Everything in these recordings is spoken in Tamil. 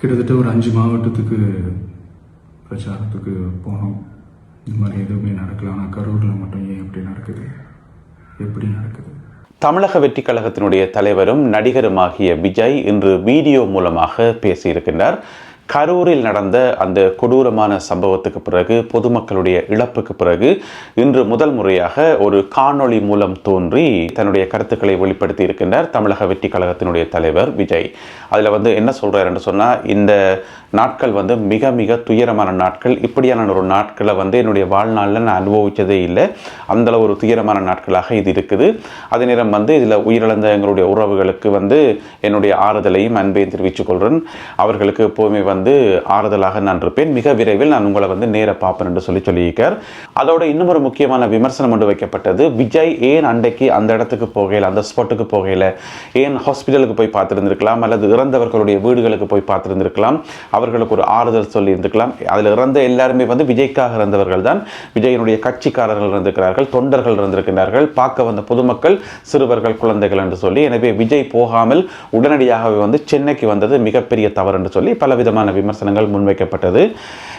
கிட்டத்தட்ட ஒரு அஞ்சு மாவட்டத்துக்கு பிரச்சாரத்துக்கு போனோம். இந்த மாதிரி எதுவுமே நடக்கல. ஆனால் கரூரில் மட்டும் ஏன் எப்படி நடக்குது? எப்படி நடக்குது? தமிழக வெற்றி கழகத்தினுடைய தலைவரும் நடிகருமாகிய விஜய் இன்று வீடியோ மூலமாக பேசியிருக்கின்றார். கரூரில் நடந்த அந்த கொடூரமான சம்பவத்துக்கு பிறகு பொதுமக்களுடைய இழப்புக்கு பிறகு இன்று முதல் முறையாக ஒரு காணொளி மூலம் தோன்றி தன்னுடைய கருத்துக்களை வெளிப்படுத்தி இருக்கின்றார் தமிழக வெற்றி கழகத்தினுடைய தலைவர் விஜய். அதில் வந்து என்ன சொல்றார் என்று சொன்னால் இந்த நாட்கள் வந்து மிக மிக துயரமான நாட்கள். இப்படியான ஒரு நாட்களை வந்து என்னுடைய வாழ்நாளில் நான் அனுபவித்ததே இல்லை. அந்தளவு ஒரு துயரமான நாட்களாக இது இருக்குது. அதே நேரம் வந்து இதில் உயிரிழந்த எங்களுடைய உறவுகளுக்கு வந்து என்னுடைய ஆறுதலையும் அன்பையும் தெரிவித்துக் கொள்கிறேன் அவர்களுக்கு எப்போவுமே வந்து ஆறுதலாக நான் இருப்பேன். மிக விரைவில் நான் உங்களை வந்து நேர பார்ப்பேன் என்று சொல்லி சொல்லியிருக்கார். அதோட இன்னும் ஒரு முக்கியமான விமர்சனம் ஒன்று வைக்கப்பட்டது. விஜய் ஏன் அன்றைக்கு அந்த இடத்துக்கு போகையில் அந்த ஸ்பாட்டுக்கு போகையில் ஏன் ஹாஸ்பிட்டலுக்கு போய் பார்த்துருந்துருக்கலாம்? அல்லது இறந்தவர்களுடைய வீடுகளுக்கு போய் பார்த்துருந்துருக்கலாம்? அவர்களுக்கு ஒரு ஆறுதல் சொல்லி இருந்துக்கலாம் அதில் இறந்த எல்லாருமே வந்து விஜய்க்காக இறந்தவர்கள் தான். விஜயனுடைய கட்சிக்காரர்கள் இருந்திருக்கிறார்கள் தொண்டர்கள் இருந்திருக்கிறார்கள். பார்க்க வந்த பொதுமக்கள் சிறுவர்கள் குழந்தைகள் என்று சொல்லி. எனவே விஜய் போகாமல் உடனடியாகவே வந்து சென்னைக்கு வந்தது மிகப்பெரிய தவறு என்று சொல்லி பலவிதமான விமர்சனங்கள் முன்வைக்கப்பட்டது.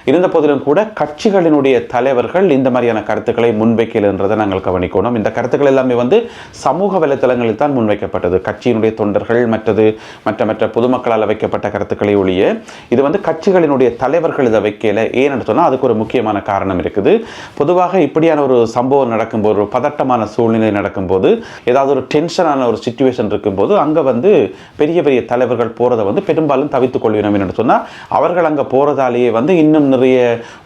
இருந்த போதிலும் கூட கட்சிகளினுடைய தலைவர்கள் இந்த மாதிரியான கருத்துக்களை முன்வைக்கலன்றதை நாங்கள் கவனிக்கணும். இந்த கருத்துக்கள் எல்லாமே வந்து சமூக வலைத்தளங்களில் தான் முன்வைக்கப்பட்டது. கட்சியினுடைய தொண்டர்கள் மற்றது மற்ற மற்ற பொதுமக்களால் வைக்கப்பட்ட கருத்துக்களை ஒழிய இது வந்து கட்சிகளினுடைய தலைவர்கள் இதை வைக்கல. ஏன்னு சொன்னால் அதுக்கு ஒரு முக்கியமான காரணம் இருக்குது. பொதுவாக இப்படியான ஒரு சம்பவம் நடக்கும்போது ஒரு பதட்டமான சூழ்நிலை நடக்கும்போது ஏதாவது ஒரு டென்ஷனான ஒரு சுச்சுவேஷன் இருக்கும்போது அங்கே வந்து பெரிய பெரிய தலைவர்கள் போகிறத வந்து பெரும்பாலும் தவித்துக் கொள்வினோம் என்று சொன்னால் அவர்கள் அங்கே போகிறதாலேயே வந்து இன்னும் நிறைய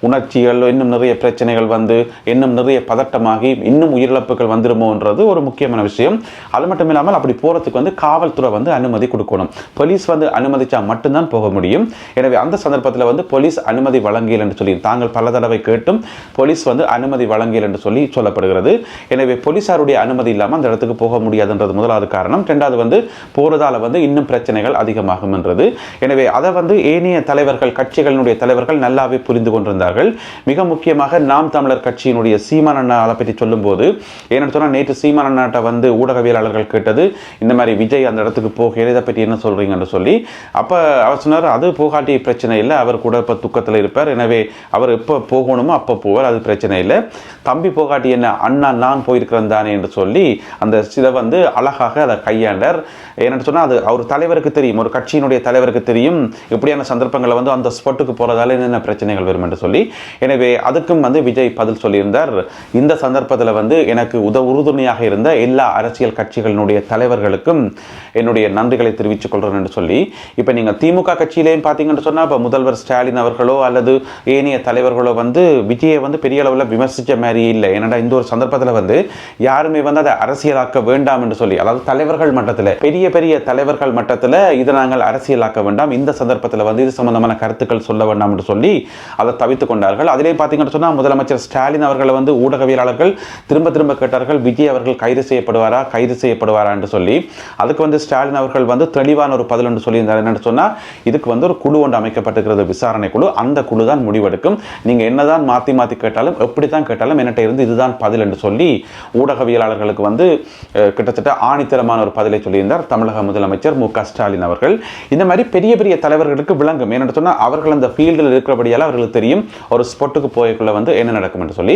உணர்ச்சிகள் இன்னும் நிறைய பிரச்சனைகள் வந்து இன்னும் நிறைய பதட்டமாகி இன்னும் உயிரிழப்புகள் வந்துடுமோன்றது ஒரு முக்கியமான விஷயம். அது மட்டும் இல்லாமல் அப்படி போகிறதுக்கு வந்து காவல்துறை வந்து அனுமதி கொடுக்கணும். போலீஸ் வந்து அனுமதிச்சா மட்டும்தான் போக முடியும். எனவே அந்த சந்தர்ப்பத்தில் வந்து போலீஸ் அனுமதி வழங்கியல் என்று சொல்லி தாங்கள் பல தடவை கேட்டும் போலீஸ் வந்து அனுமதி வழங்கியல் என்று சொல்லி சொல்லப்படுகிறது. எனவே போலீஸாருடைய அனுமதி இல்லாமல் அந்த இடத்துக்கு போக முடியாதுன்றது முதலாவது காரணம். ரெண்டாவது வந்து போகிறதால வந்து இன்னும் பிரச்சனைகள் அதிகமாகும் என்றது எனவே அதை வந்து ஏனைய தலைவர்கள் கட்சிகளினுடைய தலைவர்கள் நல்லாவே புரிந்து கொண்டிருந்தார்கள். மிக முக்கியமாக நாம் தமிழர் கட்சியினுடைய சீமான் அண்ணா அதை பற்றி சொல்லும்போது ஏன்னு சொன்னால் நேற்று சீமான் அண்ணாட்ட வந்து ஊடகவியலாளர்கள் கேட்டது இந்த மாதிரி விஜய் அந்த இடத்துக்கு போக இதை பற்றி என்ன சொல்கிறீங்கன்னு சொல்லி. அப்போ அவர் சொன்னார் அது போகாட்டி பிரச்சனை இல்லை அவர் கூட இப்போ துக்கத்தில் இருப்பார். எனவே அவர் எப்போ போகணுமோ அப்போ போவார் அது பிரச்சனை இல்லை. தம்பி போகாட்டி என்ன அண்ணா நான் போயிருக்கிறேன் தானே என்று சொல்லி அந்த இதை வந்து அழகாக அதை கையாண்டார். ஏன்னு சொன்னால் அது அவர் தலைவருக்கு தெரியும் ஒரு கட்சியினுடைய தலைவருக்கு தெரியும் இப்படியான சந்தர்ப்பங்களில் வந்து அந்த ஸ்பாட்டுக்கு போகிறதால என்னென்ன பிரச்சனைகள் வரும் என்று சொல்லி எனவே அதுக்கும் வந்து விஜய் பதில் சொல்லியிருந்தார். இந்த சந்தர்ப்பத்தில் வந்து எனக்கு உத உறுதுணையாக இருந்த எல்லா அரசியல் கட்சிகளினுடைய தலைவர்களுக்கும் என்னுடைய நன்றிகளை தெரிவித்துக் கொள்கிறேன் என்று சொல்லி இப்போ நீங்கள் திமுக கட்சியிலேயும் பார்த்தீங்கன்னு சொன்னால் இப்போ முதல்வர் ஸ்டாலின் அவர்களோ அல்லது ஏனைய தலைவர்களோ வந்து விஜயை வந்து பெரிய அளவில் விமர்சித்த மாதிரி இல்லை. ஏன்னா இந்த ஒரு சந்தர்ப்பத்தில் வந்து யாருமே வந்து அதை அரசியலாக்க வேண்டாம் என்று சொல்லி அதாவது தலைவர்கள் மட்டத்தில் பெரிய பெரிய தலைவர்கள் மட்டத்தில் இதை நாங்கள் அரசியலாக்க வேண்டாம். இந்த சந்தர்ப்பத்தில் வந்து இது சம்பந்தமான கருத்துக்கள் சொல்ல வேண்டாம் என்று சொல்லி அதை தவித்துக் கொண்டார்கள். அதிலே பார்த்தீங்கன்னு சொன்னால் முதலமைச்சர் ஸ்டாலின் அவர்களை வந்து ஊடகவியலாளர்கள் திரும்ப திரும்ப கேட்டார்கள் விஜய் அவர்கள் கைது செய்யப்படுவாரா கைது செய்யப்படுவாரா என்று சொல்லி. அதுக்கு வந்து ஸ்டாலின் அவர்கள் வந்து தெளிவான ஒரு பதில் என்று சொல்லியிருந்தார். என்னென்னு சொன்னால் இதுக்கு வந்து ஒரு குழு ஒன்று அமைக்கப்பட்டிருக்கிறது விசாரணை குழு. அந்த குழு தான் முடிவெடுக்கும். நீங்கள் என்னதான் மாற்றி மாற்றி கேட்டாலும் எப்படி தான் கேட்டாலும் என்னட்ட இருந்து இதுதான் பதில் என்று சொல்லி ஊடகவியலாளர்களுக்கு வந்து கிட்டத்தட்ட ஆணித்தரமான ஒரு பதிலை சொல்லியிருந்தார் தமிழக முதலமைச்சர் மு க ஸ்டாலின் அவர்கள். இந்த மாதிரி பெரிய பெரிய தலைவர்களுக்கு இருக்கும் ஏன்னு சொன்னால் அவர்கள் அந்த ஃபீல்டில் இருக்கிறபடியால் அவர்களுக்கு தெரியும் ஒரு ஸ்பாட்டுக்கு போய்க்குள்ள வந்து என்ன நடக்கும் என்று சொல்லி.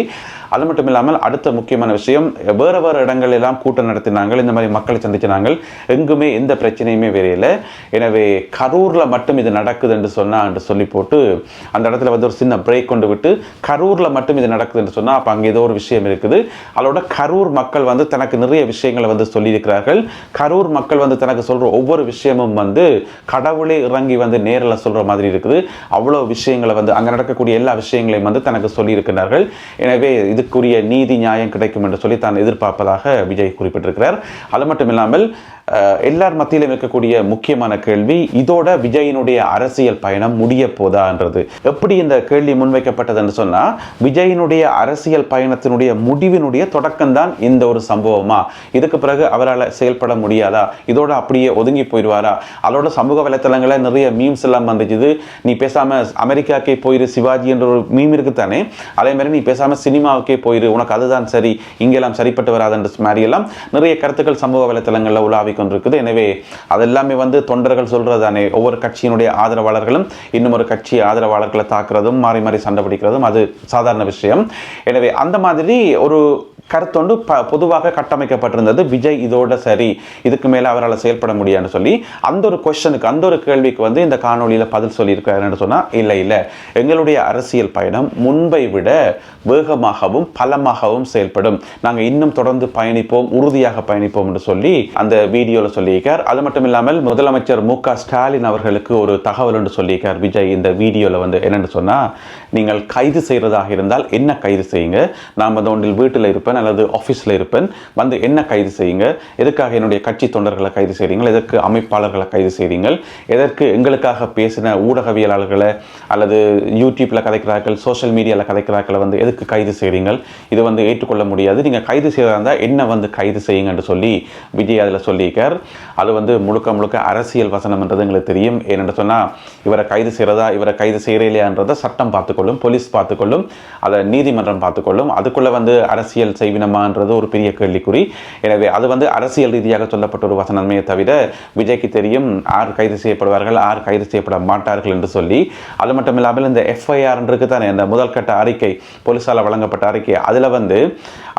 அது மட்டும் இல்லாமல் அடுத்த முக்கியமான விஷயம் வேறு வேறு இடங்கள் எல்லாம் கூட்டம் நடத்தினாங்க இந்த மாதிரி மக்களை சந்திச்சினாங்க எங்குமே எந்த பிரச்சனையுமே வேறையில்லை எனவே கரூரில் மட்டும் இது நடக்குது என்று சொன்னா என்று சொல்லி போட்டு அந்த இடத்துல வந்து ஒரு சின்ன பிரேக் கொண்டு விட்டு கரூரில் மட்டும் இது நடக்குது என்று சொன்னால் அப்போ அங்கே ஏதோ ஒரு விஷயம் இருக்குது. அதோட கரூர் மக்கள் வந்து தனக்கு நிறைய விஷயங்களை வந்து சொல்லியிருக்கிறார்கள். கரூர் மக்கள் வந்து தனக்கு சொல்கிற ஒவ்வொரு விஷயமும் வந்து கடவுளே இறங்கி வந்து நேரில் சொல்கிற மாதிரி இருக்குது. அவ்வளோ விஷயங்களை வந்து அங்கே நடக்கக்கூடிய எல்லா விஷயங்களையும் வந்து தனக்கு சொல்லியிருக்கிறார்கள். எனவே இதுக்குரிய நீதி நியாயம் கிடைக்கும் என்று சொல்லி தான் எதிர்பார்ப்பதாக விஜய் குறிப்பிட்டிருக்கிறார். அது மட்டும் இல்லாமல் எல்லார் மத்தியிலும் இருக்கக்கூடிய முக்கியமான கேள்வி இதோட விஜயினுடைய அரசியல் பயணம் முடிய போதான்றது எப்படி இந்த கேள்வி முன்வைக்கப்பட்டது என்று விஜயினுடைய அரசியல் பயணத்தினுடைய முடிவினுடைய தொடக்கம்தான் இந்த ஒரு சம்பவமா? இதுக்கு பிறகு அவரால் செயல்பட முடியாதா? இதோட அப்படியே ஒதுங்கி போயிடுவாரா? அதோட சமூக வலைத்தளங்களில் நிறைய மீம்ஸ் எல்லாம் வந்துச்சுது. நீ பேசாம அமெரிக்காக்கே போயிரு சிவாஜி என்ற ஒரு மீம் இருக்குத்தானே அதே மாதிரி நீ பேசாம சினிமாவுக்கே போயிரு உனக்கு அதுதான் சரி இங்கெல்லாம் சரிப்பட்டு வராதுன்ற மாதிரி எல்லாம் நிறைய கருத்துக்கள் சமூக வலைத்தளங்களில் உலாவி மாறிக்கொண்டிருக்குது எனவே அதெல்லாமே வந்து தொண்டர்கள் சொல்றதானே ஒவ்வொரு கட்சியினுடைய ஆதரவாளர்களும் இன்னும் ஒரு கட்சி ஆதரவாளர்களை தாக்குறதும் மாறி மாறி சண்டை பிடிக்கிறதும் அது சாதாரண விஷயம். எனவே அந்த மாதிரி ஒரு கருத்தொண்டு ப பொதுவாக கட்டமைக்கப்பட்டிருந்தது. விஜய் இதோட சரி இதுக்கு மேலே அவரால் செயல்பட முடியாதுன்னு சொல்லி அந்த ஒரு கொஷனுக்கு அந்த ஒரு கேள்விக்கு வந்து இந்த காணொலியில் பதில் சொல்லியிருக்காருன்னு சொன்னால் இல்லை இல்லை. எங்களுடைய அரசியல் பயணம் முன்பை விட வேகமாகவும் பலமாகவும் செயல்படும். நாங்கள் இன்னும் தொடர்ந்து பயணிப்போம் உறுதியாக பயணிப்போம் என்று சொல்லி அந்த வீடியோவில் சொல்லியிருக்கார். அது மட்டும் இல்லாமல் முதலமைச்சர் மு க ஸ்டாலின் அவர்களுக்கு ஒரு தகவல் என்று சொல்லியிருக்கார். விஜய் இந்த வீடியோவில் வந்து என்னென்னு சொன்னால் நீங்கள் கைது செய்கிறதாக இருந்தால் என்ன கைது செய்யுங்க? நான் வந்து ஒன்றில் வீட்டில் இருப்பேன் அல்லது ஆஃபீஸில் இருப்பேன். வந்து என்ன கைது செய்யுங்க? எதுக்காக என்னுடைய கட்சி தொண்டர்களை கைது செய்கிறீங்கள் எதற்கு அமைப்பாளர்களை கைது செய்கிறீங்கள் எதற்கு எங்களுக்காக பேசின ஊடகவியலாளர்களை அல்லது யூடியூப்பில் கதைக்கிறார்கள் சோஷியல் மீடியாவில் கதைக்கிறார்களை வந்து எதுக்கு கைது செய்கிறீங்கள் இது வந்து ஏற்றுக்கொள்ள முடியாது. நீங்கள் கைது செய்கிறதா இருந்தால் என்ன வந்து கைது செய்யுங்கன்னு சொல்லி விஜய் அதில் சொல்லியிருக்கார். அது வந்து முழுக்க முழுக்க அரசியல் வசனம்ன்றது எங்களுக்கு தெரியும். ஏனென்று சொன்னால் இவரை கைது செய்கிறதா இவரை கைது செய்கிறீலையான்றதை சட்டம் பார்த்துக்கொள்ளும். போலீஸ் பார்த்துக்கொள்ளும் அதை நீதிமன்றம் பார்த்துக்கொள்ளும். அதுக்குள்ளே வந்து அரசியல் செய்வினமான்றது ஒரு பெரிய கேள்விக்குறி. எனவே அது வந்து அரசியல் ரீதியாக சொல்லப்பட்ட ஒரு வசனமே தவிர விஜய்க்கு தெரியும் ஆர் கைது செய்யப்படுவார்கள் ஆர் கைது செய்யப்பட மாட்டார்கள் என்று சொல்லி. அது மட்டும் இல்லாமல் இந்த எஃப்ஐஆர் தானே இந்த முதல் கட்ட அறிக்கை போலீஸால் வழங்கப்பட்ட அறிக்கை அதில் வந்து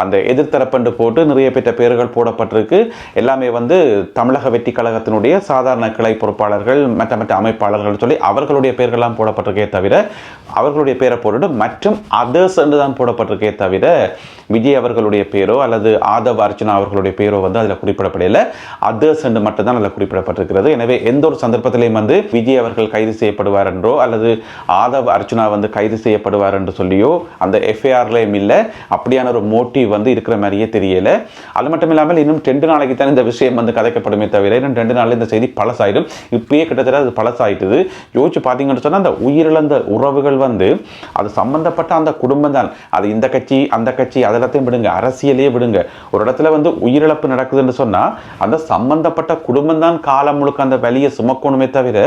அந்த எதிர்த்தரப்பண்டு போட்டு நிறைய பெற்ற பேர்கள் போடப்பட்டிருக்கு. எல்லாமே வந்து தமிழக வெற்றி கழகத்தினுடைய சாதாரண கிளை பொறுப்பாளர்கள் மற்ற மற்ற அமைப்பாளர்கள் சொல்லி அவர்களுடைய பெயர்கள்லாம் போடப்பட்டிருக்கே தவிர அவர்களுடைய பேரை போட்டுட்டு மற்றும் அதர்ஸ் என்று தான் போடப்பட்டிருக்கே தவிர விஜய் அவர்களுடைய பேரோ அல்லது ஆதவ் அர்ச்சனா அவர்களுடைய பேரோ வந்து அதில் குறிப்பிடப்படலை அதர்ஸ் என்று மட்டும்தான் அதில் குறிப்பிடப்பட்டிருக்கிறது. எனவே எந்த ஒரு சந்தர்ப்பத்திலையும் வந்து விஜய் அவர்கள் கைது செய்யப்படுவார் என்றோ அல்லது ஆதவ் அர்ச்சனா வந்து கைது செய்யப்படுவார் என்று சொல்லியோ அந்த எஃப்ஐஆர்லேயும் இல்லை. அப்படியான ஒரு மோட்டிவ் வந்து இருக்கிற மாதிரியே தெரியல. அது மட்டும் இல்லாமல் இன்னும் ரெண்டு நாளைக்கு தான் இந்த விஷயம் வந்து கதைக்கப்படுமே தவிர இன்னும் ரெண்டு நாளில் இந்த செய்தி பழசாயிடும். இப்பயே கிட்டத்தட்ட அது பழசாயிட்டுது. யோசிச்சு பார்த்தீங்கன்னு சொன்னால் அந்த உயிரிழந்த உறவுகள் வந்து அது சம்பந்தப்பட்ட அந்த குடும்பம் தான் அது இந்த கட்சி அந்த கட்சி அதெல்லாத்தையும் விடுங்க. அரசியலையே விடுங்க. ஒரு இடத்துல வந்து உயிரிழப்பு நடக்குதுன்னு சொன்னால் அந்த சம்பந்தப்பட்ட குடும்பம் தான் காலம் முழுக்க அந்த வலியை சுமக்கணுமே தவிர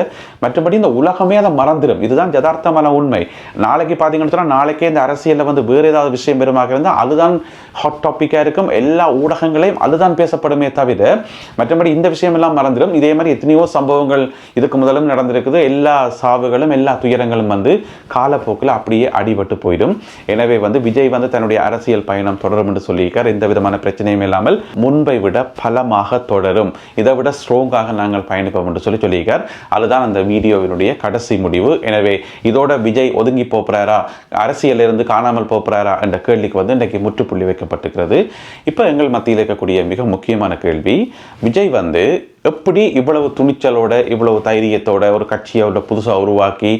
மற்றபடி இந்த உலகமே அதை மறந்துடும் இதுதான் யதார்த்தமான உண்மை. நாளைக்கு பார்த்தீங்கன்னு சொன்னால் நாளைக்கே இந்த அரசியலில் வந்து வேறு ஏதாவது விஷயம் பெருமாக இருந்தால் அதுதான் ஹாட் டாப்பிக்காக இருக்கும். எல்லா ஊடகங்களையும் அதுதான் பேசப்படுமே தவிர மற்றபடி இந்த விஷயம் எல்லாம் மறந்துடும் இதே மாதிரி எத்தனையோ சம்பவங்கள் இதுக்கு முதலும் நடந்திருக்குது. எல்லா சாவுகளும் எல்லா துயரங்களும் வந்து காலப்போக்கில் அப்படியே அடிபட்டு போயிடும். எனவே வந்து விஜய் வந்து தன்னுடைய அரசியல் பயணம் தொடரும் என்று சொல்லியிருக்கார். எந்த விதமான பிரச்சனையும் இல்லாமல் முன்பை விட பலமாக தொடரும். இதை விட ஸ்ட்ராங்காக நாங்கள் பயணிப்போம் என்று சொல்லி சொல்லியிருக்கார். அதுதான் அந்த வீடியோவினுடைய கடைசி முடிவு. எனவே இதோட விஜய் ஒதுங்கி போகிறாரா? அரசியலிருந்து காணாமல் போகிறாரா? என்ற கேள்விக்கு வந்து இன்றைக்கு முற்றுப்புள்ளி வைக்கப்பட்டிருக்கிறது. இப்போ எங்கள் மத்தியில் இருக்கக்கூடிய மிக முக்கியமான கேள்வி விஜய் வந்து எப்படி இவ்வளவு துணிச்சலோட இவ்வளவு தைரியத்தோட ஒரு கட்சியை அவரோட புதுசாக உருவாக்கி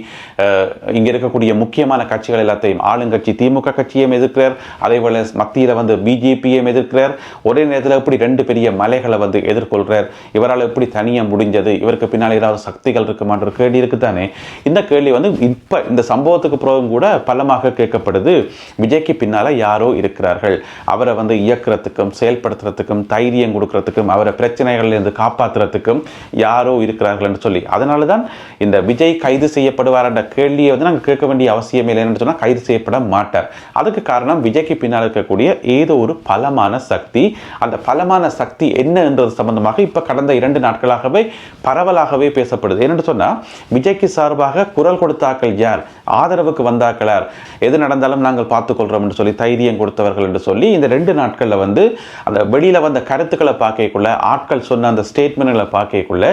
இங்கே இருக்கக்கூடிய முக்கியமான கட்சிகள் எல்லாத்தையும் ஆளுங்கட்சி திமுக கட்சியையும் எதிர்க்கிறார் அதே போல் மத்தியில் வந்து பிஜேபியையும் எதிர்க்கிறார் ஒரே நேரத்தில் எப்படி ரெண்டு பெரிய மலைகளை வந்து எதிர்கொள்கிறார் இவரால் எப்படி தனியாக முடிஞ்சது இவருக்கு பின்னால் ஏதாவது சக்திகள் இருக்குமான்ற கேள்வி இருக்குதானே? இந்த கேள்வி வந்து இப்போ இந்த சம்பவத்துக்கு பிறகும் கூட பலமாக கேட்கப்படுது. விஜய்க்கு பின்னால் யாரோ இருக்கிறார்கள். அவரை வந்து இயக்கிறதுக்கும் செயல்படுத்துறதுக்கும் தைரியம் கொடுக்கறதுக்கும் அவரை பிரச்சனைகள்லேருந்து காப்பாற்றுறதுக்கும் யாரோ இருக்கிறார்கள் என்று சொல்லி. அதனால தான் இந்த விஜய் கைது செய்யப்படுவார் என்ற கேள்வியை வந்து நாங்கள் கேட்க வேண்டிய அவசியம் இல்லைன்னு சொன்னால் கைது செய்யப்பட மாட்டார். அதுக்கு காரணம் விஜய்க்கு பின்னால் இருக்கக்கூடிய ஏதோ ஒரு பலமான சக்தி. அந்த பலமான சக்தி என்ன என்றது சம்பந்தமாக இப்போ கடந்த இரண்டு நாட்களாகவே பரவலாகவே பேசப்படுது. என்னென்னு சொன்னால் விஜய்க்கு சார்பாக குரல் கொடுத்தாக்கள் யார்? ஆதரவுக்கு வந்தாக்களார் எது நடந்தாலும் நாங்கள் பார்த்துக்கொள்கிறோம் என்று சொல்லி தைரியம் கொடுத்தவர்கள் என்று சொல்லி இந்த ரெண்டு நாட்களில் வந்து அந்த வெளியில் வந்த கருத்துக்களை பார்க்கக்குள்ள ஆட்கள் சொன்ன அந்த ஸ்டேட்மெண்ட்களை பார்க்கக்குள்ள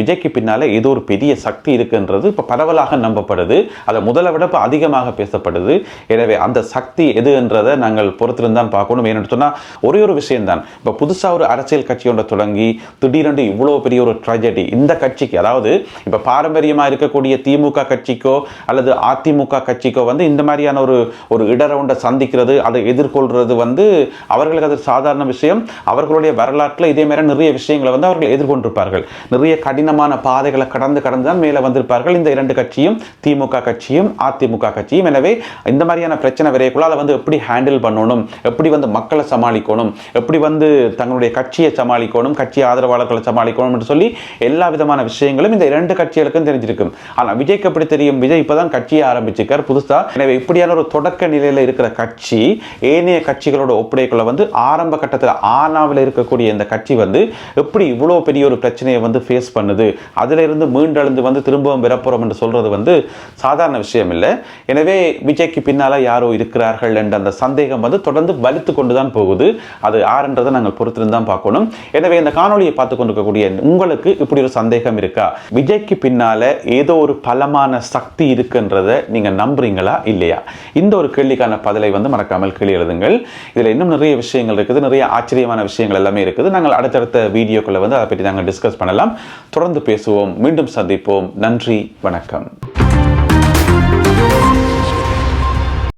விஜய்க்கு பின்னால் ஏதோ ஒரு பெரிய சக்தி இருக்குன்றது இப்போ பரவலாக நம்பப்படுது. அதை முதலை விட இப்போ அதிகமாக பேசப்படுது. எனவே அந்த சக்தி எதுன்றதை நாங்கள் பொறுத்திருந்தான் பார்க்கணும். ஏன்னு சொன்னால் ஒரே ஒரு விஷயம்தான். இப்போ புதுசாக ஒரு அரசியல் கட்சி ஒன்றை தொடங்கி திடீரென்று இவ்வளோ பெரிய ஒரு ட்ராஜடி இந்த கட்சிக்கு அதாவது இப்போ பாரம்பரியமாக இருக்கக்கூடிய திமுக கட்சிக்கோ அல்லது அதிமுக கட்சிக்கோ வந்து இந்த மாதிரியான ஒரு ஒரு இடரவுண்டை சந்திக்கிறது அதை எதிர்கொள்கிறது வந்து அவர்களுக்கு அது சாதாரண விஷயம். அவர்களுடைய வரலாற்றில் இதே மாதிரி நிறைய விஷயங்களை வந்து அவர்கள் எதிர்கொண்டிருப்பார்கள். நிறைய கடின கடினமான பாதைகளை கடந்து கடந்து தான் மேலே வந்திருப்பார்கள். இந்த இரண்டு கட்சியும் திமுக கட்சியும் அதிமுக கட்சியும். எனவே இந்த மாதிரியான பிரச்சனை வரைக்குள்ள அதை வந்து எப்படி ஹேண்டில் பண்ணணும்? எப்படி வந்து மக்களை சமாளிக்கணும்? எப்படி வந்து தங்களுடைய கட்சியை சமாளிக்கணும்? கட்சி ஆதரவாளர்களை சமாளிக்கணும் என்று சொல்லி எல்லா விதமான விஷயங்களும் இந்த இரண்டு கட்சிகளுக்கும் தெரிஞ்சிருக்கும் ஆனால் விஜய்க்கு எப்படி தெரியும்? விஜய் இப்பதான் கட்சியை ஆரம்பிச்சிருக்கார் புதுசாக எனவே இப்படியான ஒரு தொடக்க நிலையில் இருக்கிற கட்சி ஏனைய கட்சிகளோட ஒப்படைக்குள்ள வந்து ஆரம்ப கட்டத்தில் ஆனாவில் இருக்கக்கூடிய இந்த கட்சி வந்து எப்படி இவ்வளோ பெரிய ஒரு பிரச்சனையை வந்து ஃபேஸ் பண்ணுது? அதுல இருந்து மீண்டெழுந்து வந்து திரும்பவும் பெறப்போறோம் என்று சொல்றது வந்து சாதாரண விஷயம் இல்லை. எனவே விஜய்க்கு பின்னால யாரோ இருக்கிறார்கள் என்ற அந்த சந்தேகம் வந்து தொடர்ந்து வலித்து கொண்டு தான் போகுது. அது யாருன்றதை நாங்கள் பொறுத்திருந்து தான் பார்க்கணும். எனவே இந்த காணொலியை பார்த்து கொண்டிருக்கக்கூடிய உங்களுக்கு இப்படி ஒரு சந்தேகம் இருக்கா? விஜய்க்கு பின்னால ஏதோ ஒரு பலமான சக்தி இருக்குன்றதை நீங்கள் நம்புறீங்களா இல்லையா? இந்த ஒரு கேள்விக்கான பதிலை வந்து மறக்காமல் கீழே எழுதுங்கள். இதில் இன்னும் நிறைய விஷயங்கள் இருக்குது. நிறைய ஆச்சரியமான விஷயங்கள் எல்லாமே இருக்குது. நாங்கள் அடுத்தடுத்த வீடியோக்களை வந்து அதை பற்றி நாங்கள் டிஸ்கஸ் பண்ணலாம். தொடர்ந்து பேசுவோம். மீண்டும் சந்திப்போம். நன்றி வணக்கம்.